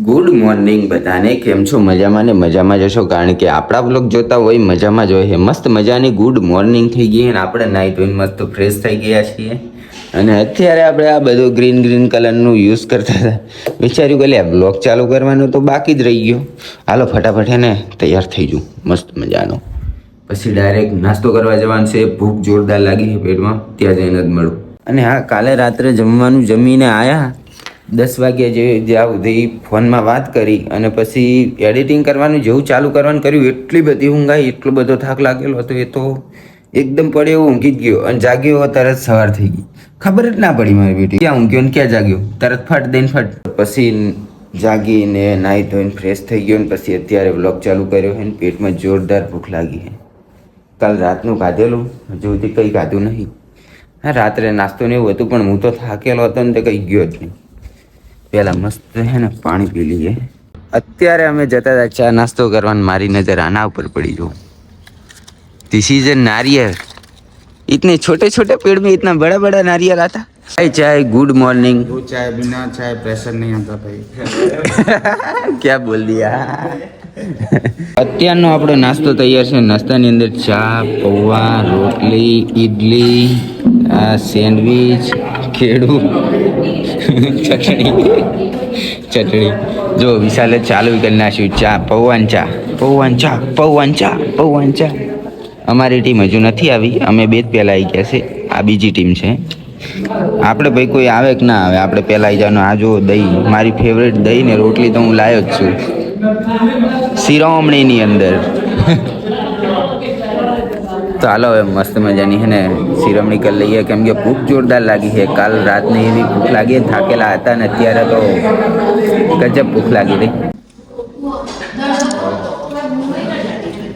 Good morning બધાને. કેમ છો? મજામાં ને મજામાં જશો કારણ કે આપણા બ્લોગ જોતા હોય, મજામાં જ હોય. મસ્ત મજાની ગુડ મોર્નિંગ થઈ ગઈ અને આપણે નાહી ધોઈને મસ્ત ફ્રેશ થઈ ગયા છીએ. અને અત્યારે આપણે આ બધું ગ્રીન ગ્રીન કલરનું યુઝ કરતા હતા. વિચાર્યું કે લે બ્લોગ ચાલુ કરવાનું તો બાકી જ રહી ગયો. હાલો, ફટાફટ એને તૈયાર થઈ જઉં. મસ્ત મજાનો. પછી ડાયરેક્ટ નાસ્તો કરવા જવાનું છે. ભૂખ જોરદાર લાગી છે પેટમાં. ત્યાં જઈને જ મળું. અને હા, કાલે રાત્રે જમવાનું જમીને આયા. દસ વાગ્યા જે જ્યાં સુધી ફોનમાં વાત કરી અને પછી એડિટિંગ કરવાનું જેવું ચાલુ કરવાનું કર્યું, એટલી બધી ઊંઘાઈ એટલો બધો થાક લાગેલો હતો, એ તો એકદમ પડે એવો ઊંઘી જ ગયો અને જાગ્યો તરત સવાર થઈ ગઈ. ખબર જ ના પડી મારી બેટી. ક્યાં ઊંઘ્યો ને ક્યાં જાગ્યો? તરત ફટ દઈને ફટ. પછી જાગીને નાહી ધોઈને ફ્રેશ થઈ ગયો ને પછી અત્યારે વ્લોગ ચાલુ કર્યો છે ને, પેટમાં જોરદાર ભૂખ લાગી છે કાલ રાતનું ખાધેલું, હજુ સુધી કંઈ ખાધું નહીં. હા, રાત્રે નાસ્તો ને એવું હતું, પણ હું તો થાકેલો હતો ને તે કંઈ ગયો જ નહીં. પહેલાં મસ્ત છે ને પાણી પી લઈએ અત્યારે અમે જતા હતા ચા નાસ્તો કરવાની મારી નજર આના ઉપર પડી જો दिस इज अ नारियल इतने छोटे छोटे पेड़ में इतना बड़ा बड़ा नारियल आता चाय चाय गुड मॉर्निंग दो चाय बिना चाय प्रेशर नहीं आता भाई क्या बोल दिया અત્યારનો આપણો નાસ્તો તૈયાર છે નાસ્તાની અંદર ચા પૌવા રોટલી ઈડલી આ સેન્ડવીચ ખેડું ચટણી. ચટણી. જો વિશાલે ચાલુ કરી નાખ્યું. ચા પૌવાન ચા. પૌવાન ચા પૌવાન ચા પૌવાન ચા. અમારી ટીમ હજુ નથી આવી. અમે બે જ પહેલાં આવી ગયા છે. આ બીજી ટીમ છે. આપણે ભાઈ કોઈ આવે કે ના આવે? આપણે પહેલાં આવી જવાનું. આ જો દહીં. મારી ફેવરેટ દહીં ને રોટલી તો હું લાયો જ છું. શિરોમણીની અંદર. તો હાલો હવે મસ્ત મજાની છે ને શિરોમણી કરી લઈએ કેમ કે ભૂખ જોરદાર લાગી છે કાલ રાતની એવી ભૂખ લાગી થાકેલા હતા ને અત્યારે તો ગજબ ભૂખ લાગી રહી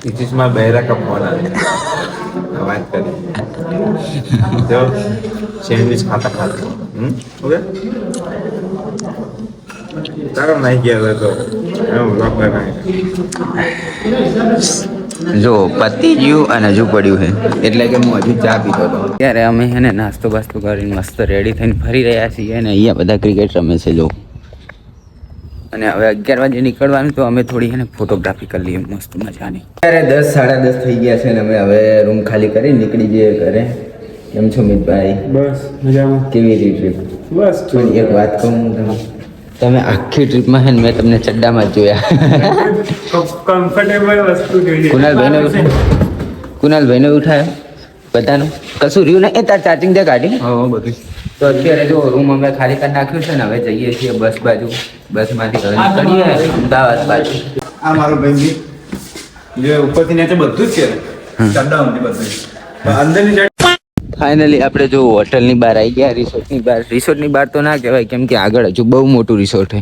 This is my બહેરા का फोन आ વાત કરી જો સેન્ડવિચ ખાતા ખાતા હમ ઓકે તારો નહીં ગયા તો એમ વ્લોગ બનાવી જો પતી ગયું અને હજુ પડ્યું છે. એટલે કે હું હજુ ચા પીતો હતો. ત્યારે અમે છે ને નાસ્તો બાસ્તો કરીને મસ્ત રેડી થઈને ફરી રહ્યા છીએ અને અહીંયા બધા ક્રિકેટ રમે છે જો. અને હવે અગિયાર વાગે નીકળવાનું તો અમે થોડી છે ને ફોટોગ્રાફી કરી લઈએ મસ્ત મજાની. અત્યારે દસ સાડા દસ થઈ ગયા છે ને અમે હવે રૂમ ખાલી કરી નીકળી જઈએ ઘરે. કેમ છો મિતભાઈ? બસ મજામાં. કેવી રીતે બસ એક વાત કહું હું તમને. તમે આખી ટ્રીપમાં છે ને મેં તમને ચડ્ડામાં જ જોયા. કમ્ફર્ટેબલ વસ્તુ જોઈએ કુનાલભાઈને ઉઠાયો કુનાલભાઈને ઉઠાયો. બધાનું. કશું રહ્યું નહીં? એ તાર ચાર્જિંગ દે ગાડી. હા બધું તો અત્યારે જો રૂમ અમે ખાલી કરી નાખ્યું છે ને હવે જઈએ છીએ બસ બાજુ. બસમાંથી ઘરે નીકળીએ અમદાવાદ બાજુ. આ મારો ભાઈ જે ઉપરથી નીચે બધું જ છે. ચડ્ડા બધું અંદરની ફાઇનલી આપણે જો હોટલની બહાર આવી ગયા રિસોર્ટની બહાર. રિસોર્ટની બહાર તો ના કહેવાય કેમ કે આગળ હજુ બહુ મોટું રિસોર્ટ છે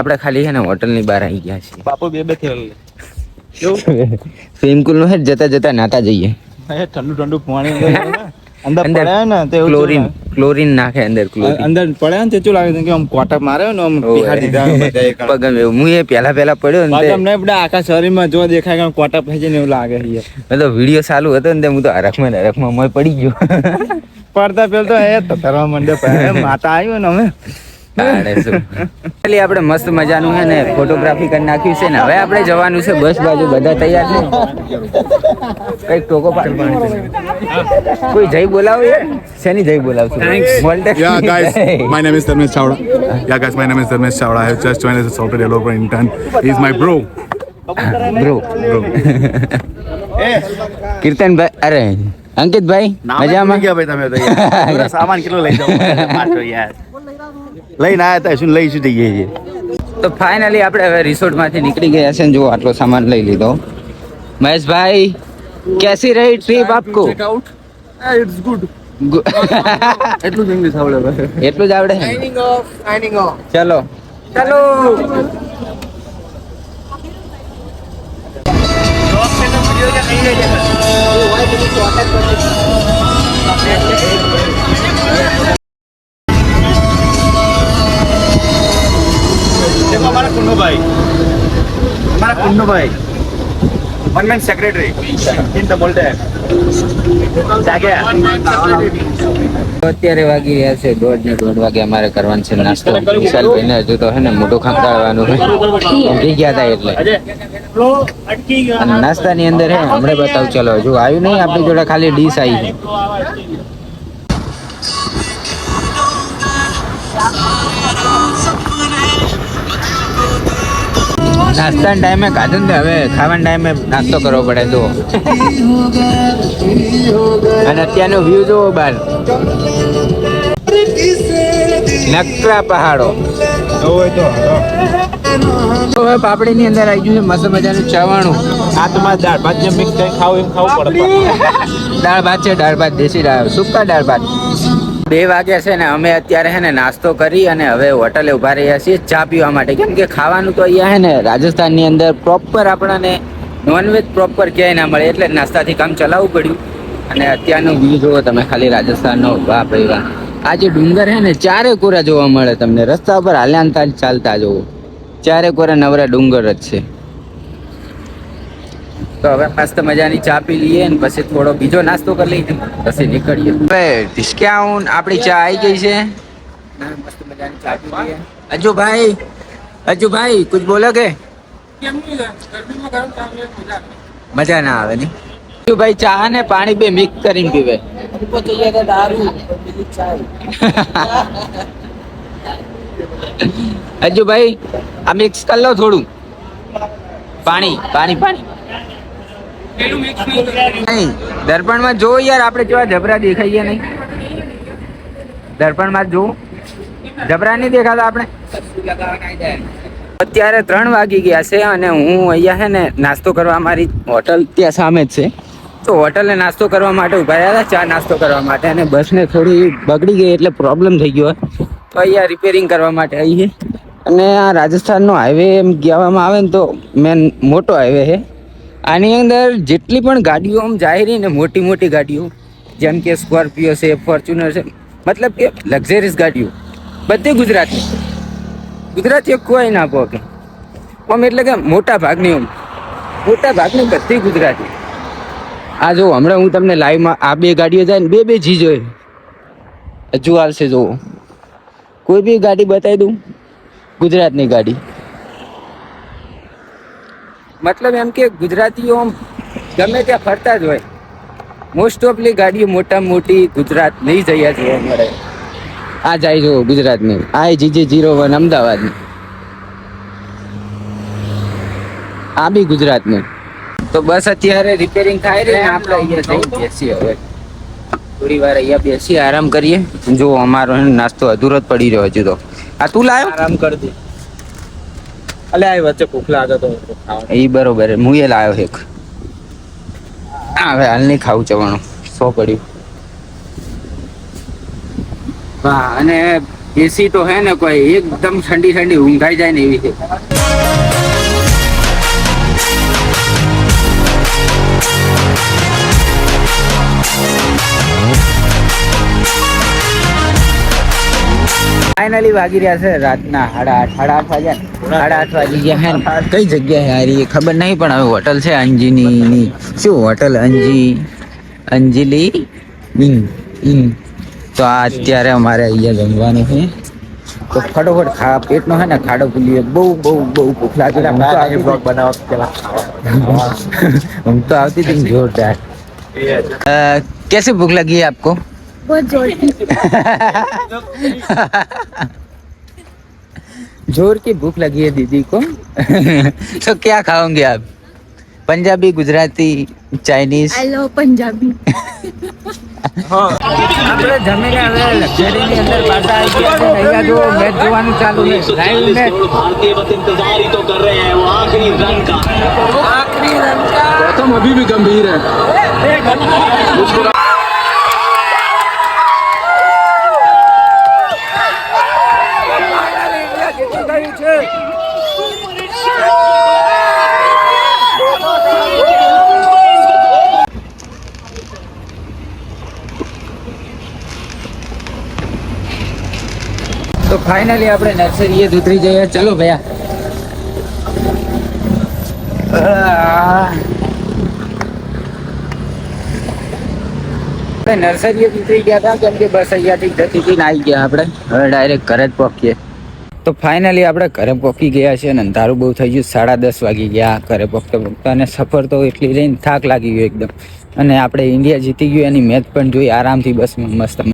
આપણે ખાલી છે ને હોટલની બહાર આવી ગયા છીએ. બાપુ બે બે થયેલ સ્વિમિંગ પુલનું હેડ જતા જતા નાતા જઈએ. ઠંડુ ઠંડુ પાણી અંદર પડ્યા ને તે ક્લોરીન ક્લોરીન નાખે અંદર ક્લોરીન. અંદર પડ્યા ને તે શું લાગે કે આમ કોટા માર્યો ને આમ પીહા દીધા પગમ હું એ પહેલા પહેલા પડ્યો ને પાછા તે- અમને બધા આખા શરીરમાં જો દેખાય કે કોટા ફેંચે ને એવું લાગે છે મેં તો વીડિયો ચાલુ હતો ને હું તો હરખમાં હરખમાં મોય પડી ગયો. પડતા પેલ તો એ તરવા માંડે માતા આવ્યો ને અમે. ખાલી આપણે મસ્ત મજાનું છે ને ફોટોગ્રાફી કરી નાખ્યું છે ને હવે આપણે જવાનું છે બસ બાજુ બધા તૈયાર છે કંઈક ટોકો કોઈ જય બોલાવો યાર શેની જય બોલાવશું Voltex Yeah, ની guys, જય. my name is Dharmesh Chawda. Yeah, guys, my name is Dharmesh Chawda. I have just joined as a software developer intern. He's my bro. Bro. Kirtanbhai અરે અંકિતભાઈ મજામાં ગયા ભાઈ તમે સામાન કેટલો લઈ જાવ પાછો યાર લઈને આવ્યા હતા શું લઈશું જઈએ છીએ? તો ફાઇનલી આપણે હવે રિસોર્ટમાંથી નીકળી ગયા છે ને જો આટલો સામાન લઈ લીધો. મહેશભાઈ કેસી રહી ટ્રીપ આપકો? ઇટ્સ ગુડ એટલું જ ઇંગ્લિશ આવડે ભાઈ. એટલું જ આવડે? ચલો. ચલો. કુંડુભાઈ અમારા કુંડુભાઈ વન સેક્રેટરી ઇન ધ મોલ્ડે અત્યારે વાગી રહ્યા છે દોઢ ને દોઢ વાગે અમારે કરવાનું છે નાસ્તો. વિશાલભાઈ ને હજુ તો હે ને મોઢું ખંકાળવાનું ઊંઘી ગયા હતા એટલે. અને નાસ્તાની અંદર હે, હમણાં બતાવ, ચલો, હજુ આવ્યું નહીં, આપણી જોડે ખાલી ડીશ આવી છે. નાસ્તાના ટાઈમે ખાધું ને હવે ખાવાના ટાઈમે નાસ્તો કરવો પડે તો અને અત્યારનો વ્યૂ જોવો બાર. નકરા પહાડો. તો હવે પાપડીની અંદર આવી ગયું છે મસ્ત મજાનું ચવાણું. આ તમારે દાળ ભાત જે મિક્સ થઈ ખાવ એમ ખાવું પડે. દાળ ભાત છે દાળ ભાત દેશી દાળ. સુકા દાળ ભાત. બે વાગ્યા છે ને અમે અત્યારે હે ને નાસ્તો કરી અને હવે હોટલે ઊભા રહ્યા છીએ ચા પીવા માટે. કેમ કે ખાવાનું તો અહીંયા હે ને રાજસ્થાનની અંદર પ્રોપર આપણને નોનવેજ પ્રોપર ક્યાંય ના મળે એટલે નાસ્તાથી કામ ચલાવવું પડ્યું. અને અત્યારનું વ્યૂ જોવો તમે ખાલી રાજસ્થાનનો વાહ વાહ. આ જે ડુંગર હે ને ચારે કોરા જોવા મળે તમને. રસ્તા ઉપર હાલ્યાંતા ચાલતા જોવો ચારે કોરા નવરા ડુંગર જ છે. તો હવે મસ્ત મજાની ચા પી લઈએ ને પછી થોડો બીજો નાસ્તો કરી લઈએ. પછી નીકળીએ. હવે ડિસ્કાઉન્ટ આપણી ચા આવી ગઈ છે. મસ્ત મજાની ચા પી લઈએ. અજુ ભાઈ અજુ ભાઈ કુછ બોલો કે? મજા ના આવે ને? અજુ ભાઈ ચા ને પાણી બે મિક્સ કરીને પીવે. અજુ ભાઈ આ મિક્સ કરી લો થોડું. પાણી. પાણી પાણી. નહીં, દર્પણમાં જો યાર, આપણે કેવા જબરા દેખાઈએ નહીં. દર્પણમાં જો જબરા નહીં દેખાતા આપણે. અત્યારે ત્રણ વાગી ગયા છે અને હું અહીંયા છે ને નાસ્તો કરવા મારી હોટલ ત્યાં સામે જ છે. તો હોટલે નાસ્તો કરવા માટે ઊભા રહ્યા હતા, ચા નાસ્તો કરવા માટે અને બસને થોડી બગડી ગઈ એટલે પ્રોબ્લેમ થઈ ગયો. તો અહીંયા રિપેરિંગ કરવા માટે અહીં અને આ રાજસ્થાનનો હાઈવે એમ કહેવામાં આવે ને તો મેન મોટો હાઈવે છે. આની અંદર જેટલી પણ ગાડીઓ આમ જાય ને મોટી મોટી ગાડીઓ, જેમ કે સ્કોર્પિયો છે ફોર્ચ્યુનર છે, મતલબ કે લક્ઝરીસ ગાડીઓ, બધી ગુજરાતી. ગુજરાતીઓ કોઈ ના પોકે. આમ એટલે કે મોટા ભાગની આમ, મોટા ભાગની બધી ગુજરાતી. આ જો હમણાં હું તમને લાઈવમાં આ બે ગાડીઓ જાય ને બે બે જી જોઈ. હજુ આવશે જોવો. કોઈ બી ગાડી બતાવી દઉં? ગુજરાતની ગાડી. મતલબ એમ કે ગુજરાતીઓ ગમે ત્યાં ફરતા જ હોય. મોસ્ટ ઓફલી ગાડીઓ મોટા મોટી ગુજરાત નહીં જયા જોવા મળે. આ જાય જો ગુજરાતની. આ જીજે જીરો વન અમદાવાદની. આ બી ગુજરાતની. તો બસ અત્યારે રિપેરિંગ થાય રહી આપણે અહીંયા જઈ બેસીએ હવે. થોડી વાર અહીંયા બેસી આરામ કરીએ. જો અમારો નાસ્તો અધૂરો જ પડી રહ્યો હજુ તો. આ તું લાયો? આરામ કરી દે. અલે આ વચ્ચે ભૂખ લાગે તો એ બરોબર હું એ લાવ્યો એક. હા, હવે હાલ નહીં ખાવું ચવાણું. સો પડ્યું. વાહ અને એસી તો હે ને કોઈ એકદમ ઠંડી ઠંડી ઊંઘાઈ જાય ને એવી છે. ફાઇનલી વાગી રહ્યા છે રાતના સાડા આઠ સાડા આઠ વાગ્યા ને? સાડા આઠ વાગી ગયા હે ને? કઈ જગ્યાએ હારી એ ખબર નહીં પણ હવે હોટલ છે અંજીની ની શું હોટલ અંજી અંજલી ઇન ઇન તો આ અત્યારે અમારે અહીંયા જમવાનું છે તો ફટોફટ ખા પેટનો હે ને ખાડો ખુલી બહુ બહુ બહુ ભૂખ લાગી હું તો આવતી બ્લોગ બનાવવા પેલા ખાવા હતી- હું તો આવતી હતી ને જોરદાર અ, कैसे भूख लगी है आपको बहुत जोर की जोर की भूख लगी है दीदी को तो क्या खाओगे आप Punjabi Gujarati Chinese I love Punjabi આપણે જમીને હવે લક્ઝરીની અંદર પાછા આવી ગયા છે ને અહીંયા જો મેચ જોવાનું ચાલુ છે લાઈવ મેચ भारतीय बस इंतजार ही तो कर रहे हैं वो आखिरी रन का આખરી રન કા गौतम अभी भी गंभीर है ફાઇનલી આપણે નર્સરીએ ઉતરી જઈએ. ચલો ભયા. આપણે ઉતરી ગયા હતા, કેમ કે બસ અહીંયાથી જતી હતી આવી ગયા આપણે. હવે ડાયરેક્ટ ઘરે જ પહોંચીએ તો ફાઇનલી આપણે ઘરે પહોંચી ગયા છે અને અંધારું બહુ થઈ ગયું. સાડા દસ વાગી ગયા ઘરે પહોંચતા પહોંચતા અને સફર તો એટલી રહીને થાક લાગી ગયો એકદમ. અને આપણે ઇન્ડિયા જીતી ગયું, એની મેચ પણ જોઈ આરામથી બસમાં મસ્ત